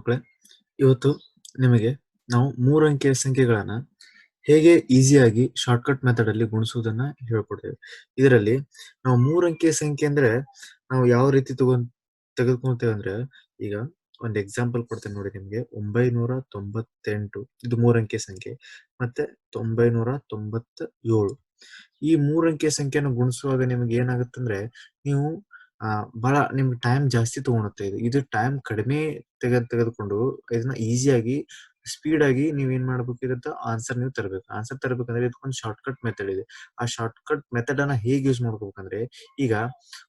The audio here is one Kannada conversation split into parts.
ಮಕ್ಕಳೇ, ಇವತ್ತು ನಿಮಗೆ ನಾವು ಮೂರು ಅಂಕೆಯ ಸಂಖ್ಯೆಗಳನ್ನ ಹೇಗೆ ಈಸಿಯಾಗಿ ಶಾರ್ಟ್ಕಟ್ ಮೆಥಡ್ ಅಲ್ಲಿ ಗುಣಿಸುವುದನ್ನ ಹೇಳ್ಕೊಡ್ತೇವೆ. ಇದರಲ್ಲಿ ನಾವು ಮೂರು ಅಂಕೆಯ ಸಂಖ್ಯೆ ಅಂದ್ರೆ ನಾವು ಯಾವ ರೀತಿ ತಗೊಂಡ್ ತೆಗೆದುಕೊಳ್ತೇವೆ ಅಂದ್ರೆ ಈಗ ಒಂದು ಎಕ್ಸಾಂಪಲ್ ಕೊಡ್ತೇನೆ ನೋಡಿ ನಿಮ್ಗೆ. ಒಂಬೈನೂರ ತೊಂಬತ್ತೆಂಟು, ಇದು ಮೂರು ಅಂಕೆಯ ಸಂಖ್ಯೆ ಮತ್ತೆ ತೊಂಬೈನೂರ ತೊಂಬತ್ತ ಏಳು ಈ ಮೂರು ಸಂಖ್ಯೆನ ಗುಣಿಸುವಾಗ ನಿಮ್ಗೆ ಏನಾಗುತ್ತಂದ್ರೆ ನೀವು ಬಹಳ ನಿಮ್ಗೆ ಟೈಮ್ ಜಾಸ್ತಿ ತಗೊಳುತ್ತೆ ಇದು. ಇದು ಟೈಮ್ ಕಡಿಮೆ ತೆಗೆದು, ತೆಗೆದುಕೊಂಡು ಇದನ್ನ ಈಸಿಯಾಗಿ ಸ್ಪೀಡ್ ಆಗಿ ನೀವ್ ಏನ್ ಮಾಡ್ಬೇಕಿರುತ್ತೆ ಆನ್ಸರ್ ನೀವು ತರಬೇಕು. ಆನ್ಸರ್ ತರಬೇಕಂದ್ರೆ ಇದಕ್ಕೊಂದು ಶಾರ್ಟ್ ಕಟ್ ಮೆಥಡ್ ಇದೆ. ಆ ಶಾರ್ಟ್ ಕಟ್ ಮೆಥಡ್ ಅನ್ನ ಹೇಗೆ ಯೂಸ್ ಮಾಡ್ಕೋಬೇಕಂದ್ರೆ ಈಗ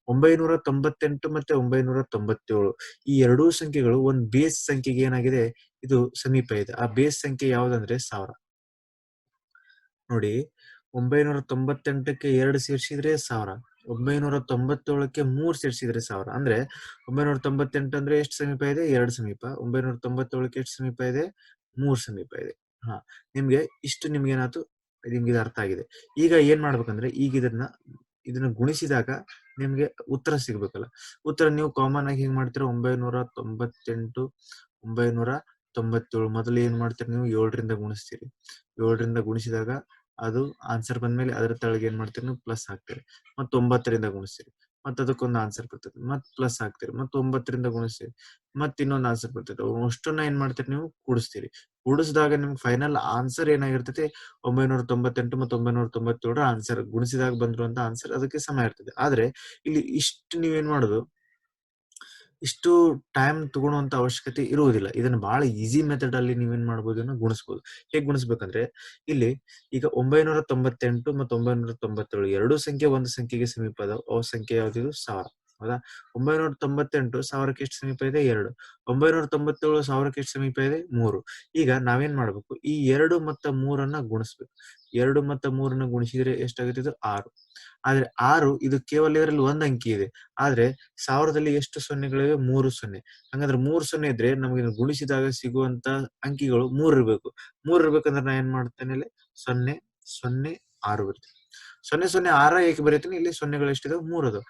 ಒಂಬೈನೂರ ತೊಂಬತ್ತೆಂಟು ಮತ್ತೆ ಒಂಬೈನೂರ ತೊಂಬತ್ತೇಳು ಈ ಎರಡೂ ಸಂಖ್ಯೆಗಳು ಒಂದ್ ಬೇಸ್ ಸಂಖ್ಯೆಗೆ ಏನಾಗಿದೆ? ಇದು ಸಮೀಪ ಇದೆ. ಆ ಬೇಸ್ ಸಂಖ್ಯೆ ಯಾವ್ದಂದ್ರೆ ಸಾವಿರ. ನೋಡಿ ಒಂಬೈನೂರ ತೊಂಬತ್ತೆಂಟಕ್ಕೆ ಎರಡು ಸೇರಿಸಿದ್ರೆ ಸಾವಿರ. ಒಂಬೈನೂರ ತೊಂಬತ್ತೇಳಕ್ಕೆ ಮೂರ್ ಸೇರಿಸಿದ್ರೆ ಸಾವಿರ. ಅಂದ್ರೆ ಒಂಬೈನೂರ ತೊಂಬತ್ತೆಂಟು ಅಂದ್ರೆ ಎಷ್ಟು ಸಮೀಪ ಇದೆ? ಎರಡು ಸಮೀಪ. ಒಂಬೈನೂರ ತೊಂಬತ್ತೇಳಕ್ಕೆ ಎಷ್ಟು ಸಮೀಪ ಇದೆ? ಮೂರ್ ಸಮೀಪ ಇದೆ. ಹಾ, ನಿಮ್ಗೆ ಇಷ್ಟು ನಿಮ್ಗೆ ಏನಾಯ್ತು ನಿಮ್ಗೆ ಇದು ಅರ್ಥ ಆಗಿದೆ. ಈಗ ಏನ್ ಮಾಡ್ಬೇಕಂದ್ರೆ, ಈಗ ಇದನ್ನ ಇದನ್ನ ಗುಣಿಸಿದಾಗ ನಿಮ್ಗೆ ಉತ್ತರ ಸಿಗ್ಬೇಕಲ್ಲ. ಉತ್ತರ ನೀವು ಕಾಮನ್ ಆಗಿ ಹೆಂಗ್ ಮಾಡ್ತೀರಾ? ಒಂಬೈನೂರ ತೊಂಬತ್ತೆಂಟು ಒಂಬೈನೂರ ತೊಂಬತ್ತೇಳು ಮೊದಲು ಏನ್ ಮಾಡ್ತೀರಿ ನೀವು? ಏಳರಿಂದ ಗುಣಿಸ್ತೀರಿ. ಏಳರಿಂದ ಗುಣಿಸಿದಾಗ ಅದು ಆನ್ಸರ್ ಬಂದ್ಮೇಲೆ ಅದರ ತಳಗೆ ಏನ್ ಮಾಡ್ತೀರಿ ನೀವು ಪ್ಲಸ್ ಹಾಕ್ತೀರಿ. ಮತ್ತ್ ಒಂಬತ್ತರಿಂದ ಗುಣಿಸ್ತೀರಿ. ಮತ್ ಅದಕ್ಕೊಂದು ಆನ್ಸರ್ ಬರ್ತದೆ. ಮತ್ತ್ ಪ್ಲಸ್ ಹಾಕ್ತೀರಿ. ಮತ್ ಒಂಬತ್ತರಿಂದ ಗುಣಿಸ್ತೀರಿ. ಮತ್ತ ಇನ್ನೊಂದು ಆನ್ಸರ್ ಬರ್ತದೆ. ಅಷ್ಟನ್ನ ಏನ್ ಮಾಡ್ತೀರಿ ನೀವು ಕೂಡಿಸ್ತೀರಿ. ಕೂಡಿಸಿದಾಗ ನಿಮ್ಗೆ ಫೈನಲ್ ಆನ್ಸರ್ ಏನಾಗಿರ್ತೈತಿ? ಒಂಬೈನೂರ ತೊಂಬತ್ತೆಂಟು ಮತ್ತು ಒಂಬೈನೂರ ತೊಂಬತ್ತೇಳರ ಆನ್ಸರ್ ಗುಣಿಸಿದಾಗ ಬಂದಿರುವಂತ ಆನ್ಸರ್ ಅದಕ್ಕೆ ಸಮ ಇರ್ತದೆ. ಆದ್ರೆ ಇಲ್ಲಿ ಇಷ್ಟು ನೀವೇನ್ ಮಾಡೋದು? ಇಷ್ಟು ಟೈಮ್ ತಗೊಳುವಂತ ಅವಶ್ಯಕತೆ ಇರುವುದಿಲ್ಲ. ಇದನ್ನ ಬಹಳ ಈಸಿ ಮೆಥಡ್ ಅಲ್ಲಿ ನೀವೇನ್ ಮಾಡ್ಬೋದು ಗುಣಿಸ್ಬೋದು. ಹೇಗ್ ಗುಣಿಸ್ಬೇಕಂದ್ರೆ, ಇಲ್ಲಿ ಈಗ ಒಂಬೈನೂರ ತೊಂಬತ್ತೆಂಟು ಮತ್ತು ಒಂಬೈನೂರ ತೊಂಬತ್ತೇಳು ಎರಡು ಸಂಖ್ಯೆ ಒಂದು ಸಂಖ್ಯೆಗೆ ಸಮೀಪ ಅದಾವ. ಅವ ಸಂಖ್ಯೆ ಯಾವ್ದಿದು ಸಾವಿರ ಹೌದಾ? ಒಂಬೈನೂರ ತೊಂಬತ್ತೆಂಟು ಸಾವಿರಕ್ಕೆ ಎಷ್ಟು ಸಮೀಪ ಇದೆ? ಎರಡು. ಒಂಬೈನೂರ ತೊಂಬತ್ತೇಳು ಸಾವಿರಕ್ಕೆ ಎಷ್ಟು ಸಮೀಪ ಇದೆ? ಮೂರು. ಈಗ ನಾವೇನ್ ಮಾಡ್ಬೇಕು? ಈ ಎರಡು ಮತ್ತ ಮೂರನ್ನ ಗುಣಿಸ್ಬೇಕು. ಎರಡು ಮತ್ತ ಮೂರನ್ನ ಗುಣಿಸಿದ್ರೆ ಎಷ್ಟಾಗುತ್ತೆ ಇದು? ಆರು. ಆದ್ರೆ ಆರು, ಇದು ಕೇವಲ ಇದರಲ್ಲಿ ಒಂದ್ ಅಂಕಿ ಇದೆ. ಆದ್ರೆ ಸಾವಿರದಲ್ಲಿ ಎಷ್ಟು ಸೊನ್ನೆಗಳಿವೆ? ಮೂರು ಸೊನ್ನೆ. ಹಂಗಂದ್ರೆ ಮೂರು ಸೊನ್ನೆ ಇದ್ರೆ ನಮಗೆ ಗುಣಿಸಿದಾಗ ಸಿಗುವಂತ ಅಂಕಿಗಳು ಮೂರ್ ಇರ್ಬೇಕು. ಮೂರ್ ಇರ್ಬೇಕಂದ್ರೆ ನಾ ಏನ್ ಮಾಡ್ತೇನೆ ಸೊನ್ನೆ ಸೊನ್ನೆ, ಆರು ಬರ್ತೇನೆ ಸೊನ್ನೆ ಸೊನ್ನೆ ಆರ ಏಕೆ ಬರೀತೀನಿ? ಇಲ್ಲಿ ಸೊನ್ನೆಗಳು ಎಷ್ಟಿದೆ ಮೂರು ಅದು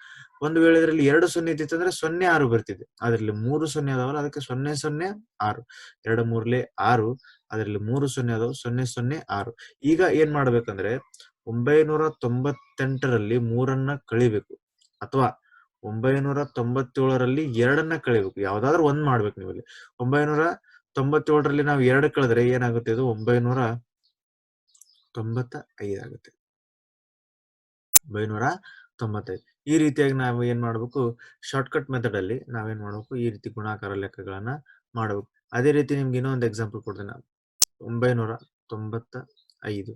ಒಂದು ವೇಳೆ ಇದರಲ್ಲಿ ಎರಡು ಸೊನ್ನೆ ಇದ್ದಿತ್ತು ಅಂದ್ರೆ ಸೊನ್ನೆ ಆರು ಬರ್ತಿದೆ. ಅದರಲ್ಲಿ ಮೂರು ಸೊನ್ನೆ ಅದಾವಲ್ಲ, ಅದಕ್ಕೆ ಸೊನ್ನೆ ಸೊನ್ನೆ ಆರು. ಎರಡು ಮೂರ್ಲೆ ಆರು, ಅದರಲ್ಲಿ ಮೂರು ಸೊನ್ನೆ ಅದಾವ, ಸೊನ್ನೆ ಸೊನ್ನೆ ಆರು. ಈಗ ಏನ್ ಮಾಡ್ಬೇಕಂದ್ರೆ ಒಂಬೈನೂರ ತೊಂಬತ್ತೆಂಟರಲ್ಲಿ ಮೂರನ್ನ ಕಳಿಬೇಕು. ಅಥವಾ ಒಂಬೈನೂರ ತೊಂಬತ್ತೇಳರಲ್ಲಿ ಎರಡನ್ನ ಕಳಿಬೇಕು. ಯಾವ್ದಾದ್ರು ಒಂದ್ ಮಾಡ್ಬೇಕು ನೀವು ಇಲ್ಲಿ ಒಂಬೈನೂರ ತೊಂಬತ್ತೇಳರಲ್ಲಿ ನಾವು ಎರಡು ಕಳೆದ್ರೆ ಏನಾಗುತ್ತೆ ಇದು? ಒಂಬೈನೂರ ತೊಂಬತ್ತ ಐದಾಗುತ್ತೆ ಒಂಬೈನೂರ ತೊಂಬತ್ತೈದು. ಈ ರೀತಿಯಾಗಿ ನಾವು ಏನ್ ಮಾಡ್ಬೇಕು? ಶಾರ್ಟ್ಕಟ್ ಮೆಥಡ್ ಅಲ್ಲಿ ನಾವೇನ್ ಮಾಡ್ಬೇಕು? ಈ ರೀತಿ ಗುಣಾಕಾರ ಲೆಕ್ಕಗಳನ್ನ ಮಾಡಬೇಕು. ಅದೇ ರೀತಿ ನಿಮ್ಗೆ ಇನ್ನೊಂದು ಎಕ್ಸಾಂಪಲ್ ಕೊಡ್ತೇನೆ. ಒಂಬೈನೂರ ತೊಂಬತ್ತ ಐದು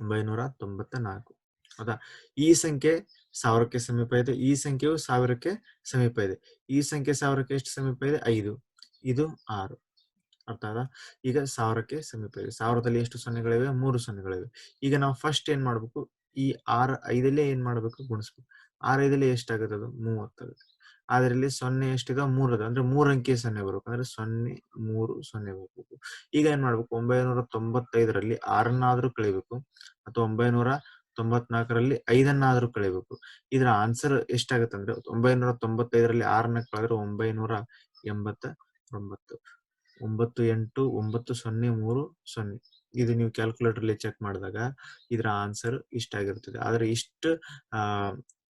ಒಂಬೈನೂರ ತೊಂಬತ್ತ ನಾಲ್ಕು ಹೌದಾ ಈ ಸಂಖ್ಯೆ ಸಾವಿರಕ್ಕೆ ಸಮೀಪ ಇದೆ. ಈ ಸಂಖ್ಯೆಯು ಸಾವಿರಕ್ಕೆ ಸಮೀಪ ಇದೆ. ಈ ಸಂಖ್ಯೆ ಸಾವಿರಕ್ಕೆ ಎಷ್ಟು ಸಮೀಪ ಇದೆ? ಐದು. ಇದು ಆರು. ಅರ್ಥ ಆದ? ಈಗ ಸಾವಿರಕ್ಕೆ ಸಮೀಪ ಇದೆ. ಸಾವಿರದಲ್ಲಿ ಎಷ್ಟು ಸೊನ್ನೆಗಳಿವೆ? ಮೂರು ಸೊನ್ನೆಗಳಿವೆ. ಈಗ ನಾವು ಫಸ್ಟ್ ಏನ್ ಮಾಡ್ಬೇಕು? ಈ ಆರ್ ಐದಲ್ಲೇ ಏನ್ ಮಾಡ್ಬೇಕು? ಗುಣಿಸ್ಬೇಕು. ಆರ್ ಐದಲ್ಲೇ ಎಷ್ಟಾಗುತ್ತೆ ಅದು? ಮೂವತ್ತಾಗುತ್ತೆ ಆದ್ರೆ ಇಲ್ಲಿ ಸೊನ್ನೆ ಎಷ್ಟಿದೆ? ಮೂರ್ ಅದ ಅಂದ್ರೆ ಮೂರ್ ಅಂಕಿ ಸೊನ್ನೆ ಬರ್ಬೇಕು. ಅಂದ್ರೆ ಸೊನ್ನೆ, ಮೂರು, ಸೊನ್ನೆ ಬರ್ಬೇಕು. ಈಗ ಏನ್ ಮಾಡ್ಬೇಕು? ಒಂಬೈನೂರ ತೊಂಬತ್ತೈದರಲ್ಲಿ ಆರನ್ನಾದ್ರೂ ಕಳಿಬೇಕು. ಅಥವಾ ಒಂಬೈನೂರ ತೊಂಬತ್ನಾಲ್ಕರಲ್ಲಿ ಐದನ್ನಾದ್ರೂ ಕಳಿಬೇಕು. ಇದರ ಆನ್ಸರ್ ಎಷ್ಟಾಗುತ್ತೆ ಅಂದ್ರೆ ಒಂಬೈನೂರ ತೊಂಬತ್ತೈದರಲ್ಲಿ ಆರನ್ನ ಕಳೆದ್ರೆ ಒಂಬೈನೂರ ಎಂಬತ್ತ ಒಂಬತ್ತು ಒಂಬತ್ತು ಎಂಟು, ಒಂಬತ್ತು ಸೊನ್ನೆ, ಮೂರು ಸೊನ್ನೆ. ಇದು ನೀವು ಕ್ಯಾಲ್ಕುಲೇಟರ್ ಅಲ್ಲಿ ಚೆಕ್ ಮಾಡಿದಾಗ ಇದರ ಆನ್ಸರ್ ಇಷ್ಟ ಆಗಿರ್ತದೆ. ಆದ್ರೆ ಇಷ್ಟು, ಆ,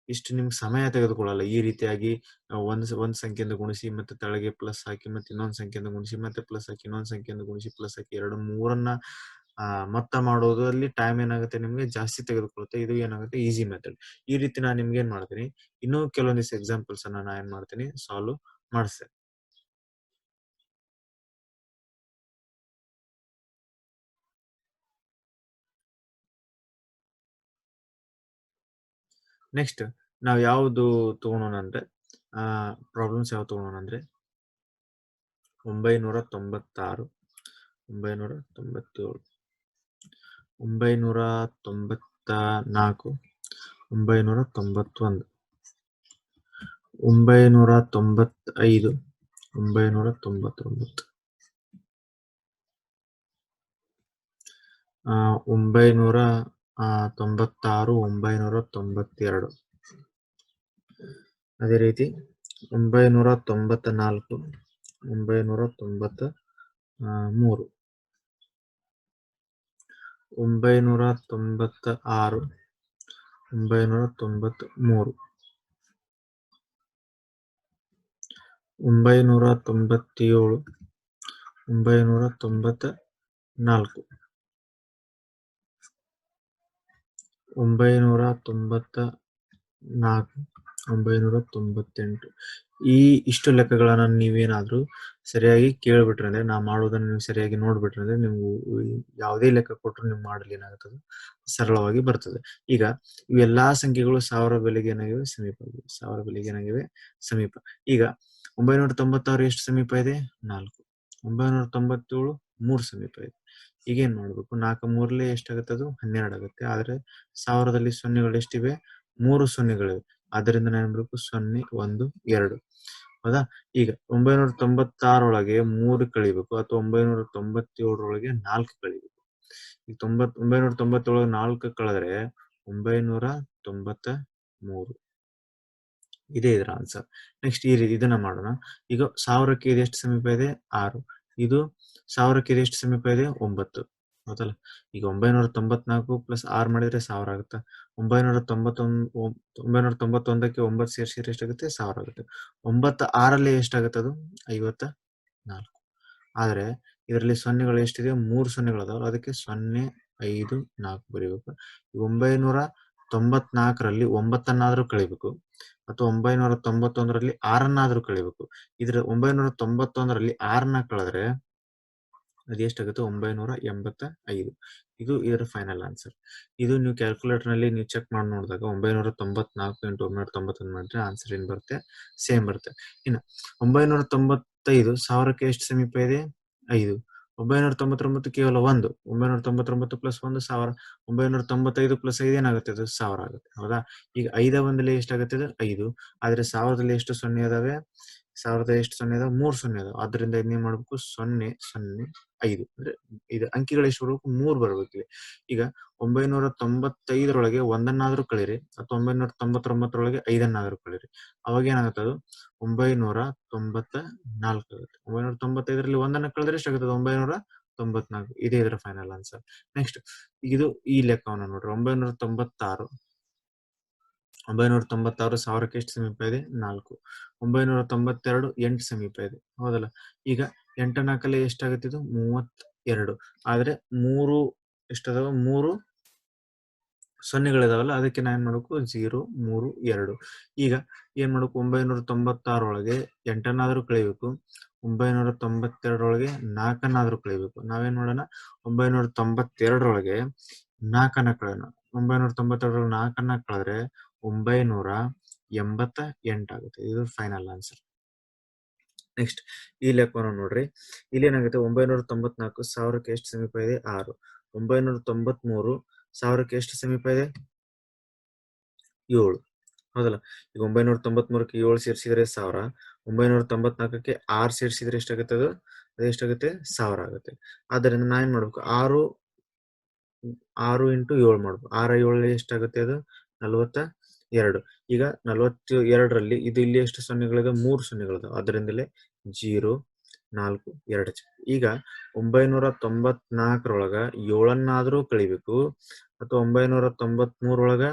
ಇಷ್ಟು ನಿಮ್ಗೆ ಸಮಯ ತೆಗೆದುಕೊಳ್ಳಲ್ಲ. ಈ ರೀತಿಯಾಗಿ ಒಂದ್ ಒಂದ್ ಸಂಖ್ಯೆಯಿಂದ ಗುಣಿಸಿ, ಮತ್ತೆ ತಳಗೆ ಪ್ಲಸ್ ಹಾಕಿ, ಮತ್ತೆ ಇನ್ನೊಂದ್ ಸಂಖ್ಯೆಯಿಂದ ಗುಣಿಸಿ, ಮತ್ತೆ ಪ್ಲಸ್ ಹಾಕಿ, ಇನ್ನೊಂದ್ ಸಂಖ್ಯೆಯಿಂದ ಗುಣಿಸಿ ಪ್ಲಸ್ ಹಾಕಿ ಎರಡು ಮೂರನ್ನ ಮೊತ್ತ ಮಾಡೋದ್ರಲ್ಲಿ ಟೈಮ್ ಏನಾಗುತ್ತೆ ನಿಮ್ಗೆ? ಜಾಸ್ತಿ ತೆಗೆದುಕೊಳ್ಳುತ್ತೆ. ಇದು ಏನಾಗುತ್ತೆ? ಈಸಿ ಮೆಥಡ್ ಈ ರೀತಿ ನಾನು ನಿಮ್ಗೆ ಏನ್ ಮಾಡ್ತೀನಿ? ಇನ್ನೂ ಕೆಲವೊಂದಿಷ್ಟು ಎಕ್ಸಾಂಪಲ್ಸ್ ಅನ್ನ ನಾ ಏನ್ ಮಾಡ್ತೀನಿ? ಸಾಲ್ವ್ ಮಾಡಿಸ್ತೇನೆ. ನೆಕ್ಸ್ಟ್ ನಾವು ಯಾವುದು ತಗೊಳೋಣ ಅಂದ್ರೆ ಪ್ರಾಬ್ಲಮ್ಸ್ ಯಾವ ತಗೊಳೋಣ ಅಂದ್ರೆ ಒಂಬೈನೂರ ತೊಂಬತ್ತಾರು ಒಂಬೈನೂರ ತೊಂಬತ್ತೇಳು ಒಂಬೈನೂರ ತೊಂಬತ್ತ ನಾಲ್ಕು ಒಂಬೈನೂರ ತೊಂಬತ್ತೊಂದು ಒಂಬೈನೂರ ತೊಂಬತ್ತೈದು ಒಂಬೈನೂರ ತೊಂಬತ್ತೊಂಬತ್ತು ಒಂಬೈನೂರ ತೊಂಬತ್ತಾರು, ಒಂಬೈನೂರ ತೊಂಬತ್ತೆರಡು. ಅದೇ ರೀತಿ, ಒಂಬೈನೂರ ತೊಂಬತ್ತ ನಾಲ್ಕು ಒಂಬೈನೂರ ತೊಂಬತ್ತ ಮೂರು. ಒಂಬೈನೂರ ತೊಂಬತ್ತ ಆರು ಒಂಬೈನೂರ ತೊಂಬತ್ತ ಮೂರು ಒಂಬೈನೂರ ತೊಂಬತ್ತೇಳು, ಒಂಬೈನೂರ ತೊಂಬತ್ತ ನಾಲ್ಕು ಒಂಬೈನೂರ ತೊಂಬತ್ತ ನಾಲ್ಕು ಒಂಬೈನೂರ ತೊಂಬತ್ತೆಂಟು ಈ ಇಷ್ಟು ಲೆಕ್ಕಗಳನ್ನ ನೀವೇನಾದ್ರೂ ಸರಿಯಾಗಿ ಕೇಳ್ಬಿಟ್ರೆ ನಾ ಮಾಡೋದನ್ನ ನೀವು ಸರಿಯಾಗಿ ನೋಡ್ಬಿಟ್ರೆ ನೀವು ಯಾವುದೇ ಲೆಕ್ಕ ಕೊಟ್ಟರು ನೀವು ಮಾಡಲು ಏನಾಗುತ್ತದೆ ಸರಳವಾಗಿ ಬರ್ತದೆ. ಈಗ ಇವೆಲ್ಲಾ ಸಂಖ್ಯೆಗಳು ಸಾವಿರ ಬೆಲೆಗೆ ಏನಾಗಿವೆ? ಸಮೀಪ. ಸಾವಿರ ಬೆಲೆಗೆ ಏನಾಗಿವೆ? ಸಮೀಪ. ಈಗ ಒಂಬೈನೂರ ತೊಂಬತ್ತಾರು ಎಷ್ಟು ಸಮೀಪ ಇದೆ? ನಾಲ್ಕು. ಒಂಬೈನೂರ ತೊಂಬತ್ತೇಳು ಮೂರು ಸಮೀಪ ಇದೆ. ಈಗ ಏನ್ ಮಾಡ್ಬೇಕು? ನಾಲ್ಕು ಮೂರ್ಲೆ ಎಷ್ಟಾಗುತ್ತೆ ಅದು? ಹನ್ನೆರಡು ಆಗುತ್ತೆ. ಆದ್ರೆ ಸಾವಿರದಲ್ಲಿ ಸೊನ್ನೆಗಳು ಎಷ್ಟಿವೆ? ಮೂರು ಸೊನ್ನೆಗಳಿವೆ. ಅದರಿಂದ ನಾನು ಏನ್ಬೇಕು ಸೊನ್ನೆ, ಒಂದು, ಎರಡು. ಹೌದಾ? ಈಗ ಒಂಬೈನೂರ ತೊಂಬತ್ತಾರೊಳಗೆ ಮೂರು ಕಳಿಬೇಕು ಅಥವಾ ಒಂಬೈನೂರ ತೊಂಬತ್ತೇಳರೊಳಗೆ ನಾಲ್ಕು ಕಳಿಬೇಕು. ಈಗ ತೊಂಬತ್, ಒಂಬೈನೂರ ತೊಂಬತ್ತೇಳೊಳಗೆ ನಾಲ್ಕು ಕಳೆದ್ರೆ ಒಂಬೈನೂರ ತೊಂಬತ್ತ ಮೂರು ಇದೇ ಇದರ ಆನ್ಸರ್ ನೆಕ್ಸ್ಟ್ ಈ ರೀತಿ ಇದನ್ನ ಮಾಡೋಣ. ಈಗ ಸಾವಿರಕ್ಕೆ ಇದು ಎಷ್ಟು ಸಮೀಪ ಇದೆ? ಆರು. ಇದು ಸಾವಿರಕ್ಕೆ ಎಷ್ಟು ಸಮೀಪ ಇದೆ? ಒಂಬತ್ತು. ಹೌದಲ್ಲ? ಈಗ ಒಂಬೈನೂರ ತೊಂಬತ್ನಾಲ್ಕು ಪ್ಲಸ್ ಆರು ಮಾಡಿದ್ರೆ ಸಾವಿರ ಆಗುತ್ತೆ. ಒಂಬೈನೂರ ತೊಂಬತ್ತೊಂದ್ ಒಂಬೈನೂರ ತೊಂಬತ್ತೊಂದಕ್ಕೆ ಒಂಬತ್ತು ಸೇರಿಸಿದ್ರೆ ಎಷ್ಟಾಗುತ್ತೆ? ಸಾವಿರ ಆಗುತ್ತೆ. ಒಂಬತ್ತು ಆರಲ್ಲಿ ಎಷ್ಟಾಗುತ್ತೆ ಅದು? ಐವತ್ತ ನಾಲ್ಕು ಆದ್ರೆ ಇದರಲ್ಲಿ ಸೊನ್ನೆಗಳು ಎಷ್ಟಿದೆ? ಮೂರು ಸೊನ್ನೆಗಳು ಅದಾವಲ್ಲ ಅದಕ್ಕೆ ಸೊನ್ನೆ, ಐದು, ನಾಲ್ಕು ಬರೀಬೇಕು. ಒಂಬೈನೂರ ತೊಂಬತ್ನಾಲ್ಕರಲ್ಲಿ ಒಂಬತ್ತನ್ನಾದ್ರೂ ಕಳಿಬೇಕು. ಅಥವಾ ಒಂಬೈನೂರ ತೊಂಬತ್ತೊಂದರಲ್ಲಿ ಆರನ್ನಾದ್ರೂ ಕಳಿಬೇಕು. ಇದ್ರ ಒಂಬೈನೂರ ತೊಂಬತ್ತೊಂದರಲ್ಲಿ ಆರನ್ನ ಕಳೆದ್ರೆ ಅದು ಎಷ್ಟಾಗುತ್ತೆ? ಒಂಬೈನೂರ ಎಂಬತ್ತ ಐದು ಇದು ಇದರ ಫೈನಲ್ ಆನ್ಸರ್ ಇದು ನೀವು ಕ್ಯಾಲ್ಕುಲೇಟರ್ನಲ್ಲಿ ನೀವು ಚೆಕ್ ಮಾಡಿ ನೋಡಿದಾಗ ಒಂಬೈನೂರ ತೊಂಬತ್ನಾಲ್ಕು ಇಂಟು ಒಂಬೈನೂರ ತೊಂಬತ್ತೊಂದು ಮಾಡಿದ್ರೆ ಆನ್ಸರ್ ಏನ್ ಬರುತ್ತೆ? ಸೇಮ್ ಬರುತ್ತೆ. ಇನ್ನು ಒಂಬೈನೂರ ತೊಂಬತ್ತೈದು ಸಾವಿರಕ್ಕೆ ಎಷ್ಟು ಸಮೀಪ ಇದೆ? ಐದು. ಒಂಬೈನೂರ ತೊಂಬತ್ತೊಂಬತ್ತು ಕೇವಲ ಒಂದು, ಒಂಬೈನೂರ ತೊಂಬತ್ತೊಂಬತ್ತು ಪ್ಲಸ್ ಒಂದು ಸಾವಿರ, ಒಂಬೈನೂರ ತೊಂಬತ್ತೈದು ಪ್ಲಸ್ ಐದು ಏನಾಗುತ್ತೆ ಅದು? ಸಾವಿರ ಆಗುತ್ತೆ, ಹೌದಾ? ಈಗ ಐದ ಒಂದಲ್ಲಿ ಎಷ್ಟಾಗುತ್ತೆ ಐದು. ಆದ್ರೆ ಸಾವಿರದಲ್ಲಿ ಎಷ್ಟು ಸೊನ್ನೆ ಅದಾವೆ? ಸಾವಿರದ ಎಷ್ಟು ಸೊನ್ನೆ ಅದಾವ ಮೂರು ಸೊನ್ನೆ ಅದಾವ ಅದರಿಂದ ಇದನ್ನೇನ್ ಮಾಡ್ಬೇಕು? ಸೊನ್ನೆ ಸೊನ್ನೆ, ಐದು. ಅಂದ್ರೆ ಇದು ಅಂಕಿಗಳು ಎಷ್ಟು ಬರ್ಬೇಕು? ಮೂರ್ ಬರ್ಬೇಕು ಇಲ್ಲಿ ಈಗ ಒಂಬೈನೂರ ತೊಂಬತ್ತೈದರೊಳಗೆ ಒಂದನ್ನಾದ್ರೂ ಕಳೀರಿ. ಅಥವಾ ಒಂಬೈನೂರ ತೊಂಬತ್ತೊಂಬತ್ತರೊಳಗೆ ಐದನ್ನಾದ್ರೂ ಕಳೀರಿ. ಅವಾಗ ಏನಾಗುತ್ತೆ ಅದು? ಒಂಬೈನೂರ ತೊಂಬತ್ತ ನಾಲ್ಕು ಆಗುತ್ತೆ ಒಂಬೈನೂರ ತೊಂಬತ್ತೈದರಲ್ಲಿ ಒಂದನ್ನ ಕಳೆದ್ರೆ ಎಷ್ಟಾಗುತ್ತೆ ಒಂಬೈನೂರ ತೊಂಬತ್ನಾಲ್ಕು ಇದೇ ಇದರ ಫೈನಲ್ ಆನ್ಸರ್ ನೆಕ್ಸ್ಟ್ ಇದು ಈ ಲೆಕ್ಕವನ್ನು ನೋಡ್ರಿ. ಒಂಬೈನೂರ ತೊಂಬತ್ತಾರು ಒಂಬೈನೂರ ತೊಂಬತ್ತಾರು ಸಾವಿರಕ್ಕೆ ಎಷ್ಟು ಸಮೀಪ ಇದೆ? ನಾಲ್ಕು. ಒಂಬೈನೂರ ತೊಂಬತ್ತೆರಡು ಎಂಟು ಸಮೀಪ ಇದೆ. ಹೌದಲ್ಲ? ಈಗ ಎಂಟ ನಾಲ್ಕಲ್ಲಿ ಎಷ್ಟಾಗುತ್ತಿದ್ದು ಮೂವತ್ತ್ ಮೂವತ್ ಎರಡು ಆದ್ರೆ ಮೂರು ಎಷ್ಟದಾವ? ಮೂರು ಸೊನ್ನೆಗಳಿದಾವಲ್ಲ? ಅದಕ್ಕೆ ನಾ ಏನ್ ಮಾಡಬೇಕು? ಜೀರೋ, ಮೂರು, ಎರಡು. ಈಗ ಏನ್ ಮಾಡಬೇಕು? ಒಂಬೈನೂರ ತೊಂಬತ್ತಾರೊಳಗೆ ಎಂಟನ್ನಾದ್ರೂ ಕಳಿಬೇಕು. ಒಂಬೈನೂರ ತೊಂಬತ್ತೆರಡರೊಳಗೆ ನಾಲ್ಕನ್ನಾದ್ರೂ ಕಳಿಬೇಕು. ನಾವೇನ್ ಮಾಡೋಣ? ಒಂಬೈನೂರ ತೊಂಬತ್ತೆರಡರೊಳಗೆ ನಾಲ್ಕನ್ನ ಕಳೆಯೋಣ. ಒಂಬೈನೂರ ತೊಂಬತ್ತೆರಡರೊಳಗೆ ನಾಲ್ಕನ್ನ ಕಳೆದ್ರೆ ಒಂಬೈನೂರ ಎಂಬತ್ತ ಎಂಟಾಗುತ್ತೆ ಇದು ಫೈನಲ್ ಆನ್ಸರ್ ನೆಕ್ಸ್ಟ್ ಈ ಲೆಕ್ಕವನ್ನು ನೋಡ್ರಿ. ಇಲ್ಲಿ ಏನಾಗುತ್ತೆ? ಒಂಬೈನೂರ ತೊಂಬತ್ನಾಲ್ಕು ಸಾವಿರಕ್ಕೆ ಎಷ್ಟು ಸಮೀಪ ಇದೆ? ಆರು. ಒಂಬೈನೂರ ತೊಂಬತ್ಮೂರು ಸಾವಿರಕ್ಕೆ ಎಷ್ಟು ಸಮೀಪ ಇದೆ? ಏಳು. ಹೌದಲ್ಲ? ಈಗ ಒಂಬೈನೂರ ತೊಂಬತ್ಮೂರಕ್ಕೆ ಏಳು ಸೇರಿಸಿದ್ರೆ ಸಾವಿರ. ಒಂಬೈನೂರ ತೊಂಬತ್ನಾಲ್ಕಕ್ಕೆ ಆರು ಸೇರಿಸಿದ್ರೆ ಎಷ್ಟಾಗುತ್ತೆ ಅದು? ಅದು ಎಷ್ಟಾಗುತ್ತೆ? ಸಾವಿರ ಆಗುತ್ತೆ. ಆದ್ದರಿಂದ ನಾ ಏನ್ ಮಾಡ್ಬೇಕು? ಆರು ಆರು ಇಂಟು ಏಳು ಮಾಡ್ಬೇಕು. ಆರ ಏಳು ಎಷ್ಟಾಗುತ್ತೆ ಅದು? ನಲವತ್ತ ಎರಡು. ಈಗ ನಲವತ್ತು ಎರಡರಲ್ಲಿ ಇದು ಇಲ್ಲಿ ಎಷ್ಟು ಸೊನ್ನೆಗಳಿದೆ? ಮೂರು ಸೊನ್ನೆಗಳಿದಾವೆ ಅದರಿಂದಲೇ ಜೀರೋ, ನಾಲ್ಕು, ಎರಡು. ಈಗ ಒಂಬೈನೂರ ತೊಂಬತ್ನಾಲ್ಕರೊಳಗ ಏಳನ್ನಾದ್ರೂ ಕಳಿಬೇಕು ಅಥವಾ ಒಂಬೈನೂರ ತೊಂಬತ್ಮೂರೊಳಗ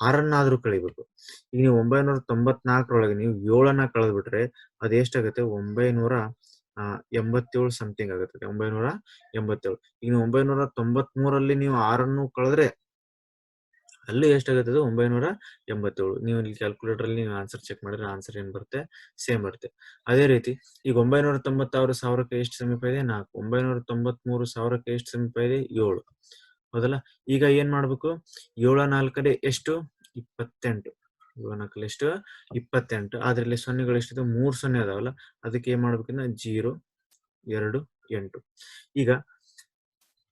ಆರನ್ನಾದ್ರೂ ಕಳಿಬೇಕು. ಈಗ ನೀವು ಒಂಬೈನೂರ ತೊಂಬತ್ನಾಲ್ಕರೊಳಗೆ ನೀವು ಏಳನ್ನ ಕಳೆದ್ಬಿಟ್ರೆ ಅದು ಎಷ್ಟಾಗುತ್ತೆ? ಒಂಬೈನೂರ ಎಂಬತ್ತೇಳು ಸಮಥಿಂಗ್ ಆಗುತ್ತೆ. ಒಂಬೈನೂರ ಎಂಬತ್ತೇಳು. ಈಗ ನೀವು ಒಂಬೈನೂರ ತೊಂಬತ್ಮೂರಲ್ಲಿ ನೀವು ಆರನ್ನು ಕಳೆದ್ರೆ ಅಲ್ಲಿ ಎಷ್ಟಾಗುತ್ತೆ ಅದು ಒಂಬೈನೂರ ಎಂಬತ್ತೇಳು ನೀವು ಇಲ್ಲಿ ಕ್ಯಾಲ್ಕುಲೇಟರ್ ಅಲ್ಲಿ ನೀವು ಆನ್ಸರ್ ಚೆಕ್ ಮಾಡಿದ್ರೆ ಆನ್ಸರ್ ಏನ್ ಬರುತ್ತೆ? ಸೇಮ್ ಬರುತ್ತೆ. ಅದೇ ರೀತಿ, ಈಗ ಒಂಬೈನೂರ ತೊಂಬತ್ತಾರು ಸಾವಿರಕ್ಕೆ ಎಷ್ಟು ಸಮೀಪ ಇದೆ? ನಾಲ್ಕು. ಒಂಬೈನೂರ ತೊಂಬತ್ಮೂರು ಸಾವಿರಕ್ಕೆ ಎಷ್ಟು ಸಮೀಪ ಇದೆ? ಏಳು. ಹೌದಲ್ಲ? ಈಗ ಏನ್ ಮಾಡ್ಬೇಕು? ಏಳ ನಾಲ್ಕಡೆ ಎಷ್ಟು? ಇಪ್ಪತ್ತೆಂಟು. ಏಳ ನಾಲ್ಕಲ್ಲಿ ಎಷ್ಟು? ಇಪ್ಪತ್ತೆಂಟು. ಅದ್ರಲ್ಲಿ ಸೊನ್ನೆಗಳು ಎಷ್ಟಿದೆ? ಮೂರು ಸೊನ್ನೆ ಅದಾವಲ್ಲ? ಅದಕ್ಕೆ ಏನ್ ಮಾಡ್ಬೇಕಂದ್ರೆ ಜೀರೋ, ಎರಡು, ಎಂಟು. ಈಗ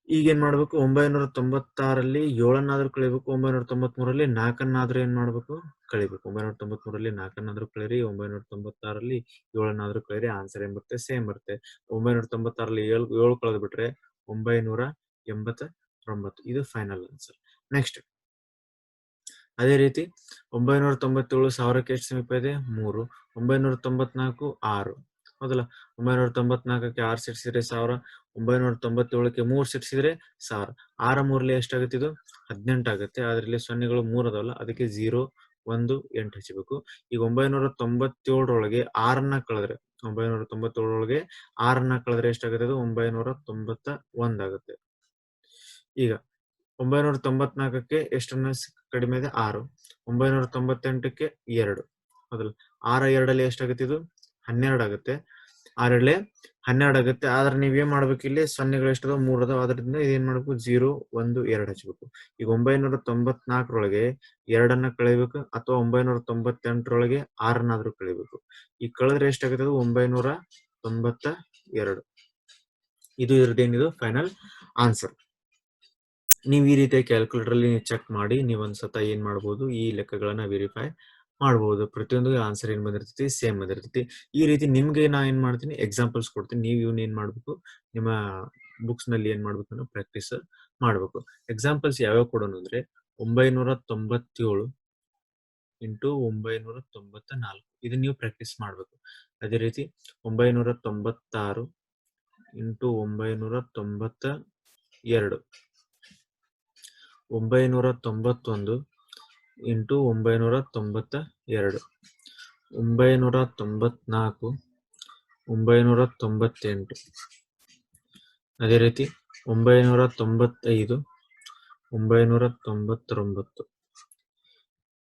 ಈಗ ಏನ್ ಮಾಡ್ಬೇಕು? ಒಂಬೈನೂರ ತೊಂಬತ್ತಾರಲ್ಲಿ ಏಳನ್ನಾದ್ರೂ ಕಳಿಬೇಕು ಒಂಬೈನೂರ ತೊಂಬತ್ಮೂರಲ್ಲಿ ನಾಲ್ಕನ್ನಾದ್ರೂ ಏನ್ ಮಾಡ್ಬೇಕು? ಕಳಿಬೇಕು. ಒಂಬೈನೂರ ತೊಂಬತ್ಮೂರಲ್ಲಿ ನಾಲ್ಕನ್ನಾದ್ರೂ ಕಳೀರಿ ಒಂಬೈನೂರ ತೊಂಬತ್ತಾರಲ್ಲಿ ಏಳನ್ನಾದ್ರೂ ಕಳೀರಿ ಆನ್ಸರ್ ಏನ್ ಬರುತ್ತೆ? ಸೇಮ್ ಬರುತ್ತೆ. ಒಂಬೈನೂರ ತೊಂಬತ್ತಾರಲ್ಲಿ ಏಳು ಏಳು ಕಳೆದು ಬಿಟ್ರೆ ಒಂಬೈನೂರ ಎಂಬತ್ತೊಂಬತ್ತು ಇದು ಫೈನಲ್ ಆನ್ಸರ್ ನೆಕ್ಸ್ಟ್ ಅದೇ ರೀತಿ ಒಂಬೈನೂರ ತೊಂಬತ್ತೇಳು ಸಾವಿರಕ್ಕೆ ಎಷ್ಟು ಸಮೀಪ ಇದೆ? ಮೂರು. ಒಂಬೈನೂರ ತೊಂಬತ್ನಾಲ್ಕು ಆರು. ಹೌದಲ್ಲ ಒಂಬೈನೂರ ತೊಂಬತ್ನಾಲ್ಕಕ್ಕೆ ಆರು ಸಿಡ್ಸಿದ್ರೆ ಸಾವಿರ ಒಂಬೈನೂರ ತೊಂಬತ್ತೇಳಕ್ಕೆ ಮೂರು ಸಿಡ್ಸಿದ್ರೆ ಸಾವಿರ. ಆರ ಮೂರಲ್ಲಿ ಎಷ್ಟಾಗುತ್ತೆ ಇದು? ಹದಿನೆಂಟು ಆಗುತ್ತೆ. ಅದರಲ್ಲಿ ಸೊನ್ನೆಗಳು ಮೂರು ಅದಾವಲ್ಲ, ಅದಕ್ಕೆ ಜೀರೋ ಒಂದು, ಎಂಟು ಹಚ್ಚಬೇಕು ಈಗ ಒಂಬೈನೂರ ತೊಂಬತ್ತೇಳರೊಳಗೆ ಆರನ್ನ ಕಳೆದ್ರೆ ಒಂಬೈನೂರ ತೊಂಬತ್ತೇಳರೊಳಗೆ ಆರನ್ನ ಕಳೆದ್ರೆ ಎಷ್ಟಾಗುತ್ತೆ ಅದು? ಒಂಬೈನೂರ ತೊಂಬತ್ತ ಒಂದಾಗುತ್ತೆ ಈಗ ಒಂಬೈನೂರ ತೊಂಬತ್ನಾಲ್ಕಕ್ಕೆ ಎಷ್ಟನ್ನ ಕಡಿಮೆ ಇದೆ ಆರು. ಒಂಬೈನೂರ ತೊಂಬತ್ತೆಂಟಕ್ಕೆ ಎರಡು. ಹೌದಲ್ಲ ಆರ ಎರಡಲ್ಲಿ ಎಷ್ಟಾಗುತ್ತೆ ಇದು? ಹನ್ನೆರಡು ಆಗುತ್ತೆ. ಆರಲ್ಲೇ ಹನ್ನೆರಡು ಆಗುತ್ತೆ. ಆದ್ರೆ ನೀವೇನ್ ಮಾಡ್ಬೇಕು ಇಲ್ಲಿ? ಸೊನ್ನೆಗಳು ಎಷ್ಟದ ಮೂರ್ ಅದಾವ. ಅದರಿಂದ ಇದೇನ್ ಮಾಡ್ಬೇಕು? ಜೀರೋ, ಒಂದು, ಎರಡು ಹಚ್ಬೇಕು. ಈಗ ಒಂಬೈನೂರ ತೊಂಬತ್ನಾಲ್ಕರೊಳಗೆ ಎರಡನ್ನ ಕಳಿಬೇಕು ಅಥವಾ ಒಂಬೈನೂರ ತೊಂಬತ್ತೆಂಟರೊಳಗೆ ಆರನ್ನಾದ್ರೂ ಕಳಿಬೇಕು ಈಗ ಕಳೆದ್ರೆ ಎಷ್ಟಾಗುತ್ತೆ? ಒಂಬೈನೂರ ತೊಂಬತ್ತ ಎರಡು ಇದು ಇದ್ರದ್ದೇನಿದು? ಫೈನಲ್ ಆನ್ಸರ್ ನೀವು ಈ ರೀತಿಯ ಕ್ಯಾಲ್ಕುಲೇಟರ್ ಅಲ್ಲಿ ಚೆಕ್ ಮಾಡಿ ನೀವು ಒಂದ್ಸತ ಏನ್ ಮಾಡ್ಬೋದು? ಈ ಲೆಕ್ಕಗಳನ್ನ ವೆರಿಫೈ ಮಾಡ್ಬೋದು. ಪ್ರತಿಯೊಂದು ಆನ್ಸರ್ ಏನ್ ಬಂದಿರ್ತೈತಿ ಸೇಮ್ ಬಂದಿರ್ತೈತಿ. ಈ ರೀತಿ ನಿಮ್ಗೆ ನಾ ಏನ್ ಮಾಡ್ತೀನಿ ಎಕ್ಸಾಂಪಲ್ಸ್ ಕೊಡ್ತೀನಿ. ನೀವು ಇವನ್ ಏನ್ ಮಾಡ್ಬೇಕು, ನಿಮ್ಮ ಬುಕ್ಸ್ನಲ್ಲಿ ಏನ್ ಮಾಡ್ಬೇಕು ಅನ್ನೋ ಪ್ರಾಕ್ಟೀಸ್ ಮಾಡ್ಬೇಕು. ಎಕ್ಸಾಂಪಲ್ಸ್ ಯಾವ್ಯಾವ ಕೊಡೋಣ ಅಂದ್ರೆ ಒಂಬೈನೂರ ತೊಂಬತ್ತೇಳು ಇಂಟು ಒಂಬೈನೂರ ತೊಂಬತ್ತ ನಾಲ್ಕು ಇದನ್ನ ನೀವು ಪ್ರಾಕ್ಟೀಸ್ ಮಾಡ್ಬೇಕು. ಅದೇ ರೀತಿ ಒಂಬೈನೂರ ತೊಂಬತ್ತಾರು ಇಂಟು ಒಂಬೈನೂರ ತೊಂಬತ್ತ ಎರಡು ಒಂಬೈನೂರ ತೊಂಬತ್ತೊಂದು ಇಂಟು ಒಂಬೈನೂರ ತೊಂಬತ್ತ ಎರಡು ಒಂಬೈನೂರ ತೊಂಬತ್ನಾಲ್ಕು, ಒಂಬೈನೂರ ತೊಂಬತ್ತೆಂಟು. ಅದೇ ರೀತಿ ಒಂಬೈನೂರ ತೊಂಬತ್ತೈದು, ಒಂಬೈನೂರ ತೊಂಬತ್ತೊಂಬತ್ತು.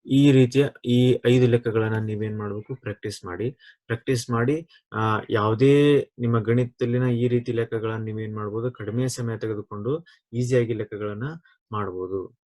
ಈ ರೀತಿಯ ಈ ಐದು ಲೆಕ್ಕಗಳನ್ನ ನೀವೇನ್ ಮಾಡಬೇಕು? ಪ್ರಾಕ್ಟೀಸ್ ಮಾಡಿ. ಪ್ರಾಕ್ಟೀಸ್ ಮಾಡಿ, ಆ, ಯಾವುದೇ ನಿಮ್ಮ ಗಣಿತದಲ್ಲಿನ ಈ ರೀತಿ ಲೆಕ್ಕಗಳನ್ನ ನೀವೇನ್ ಮಾಡ್ಬೋದು? ಕಡಿಮೆ ಸಮಯ ತೆಗೆದುಕೊಂಡು ಈಸಿಯಾಗಿ ಲೆಕ್ಕಗಳನ್ನ ಮಾಡ್ಬೋದು.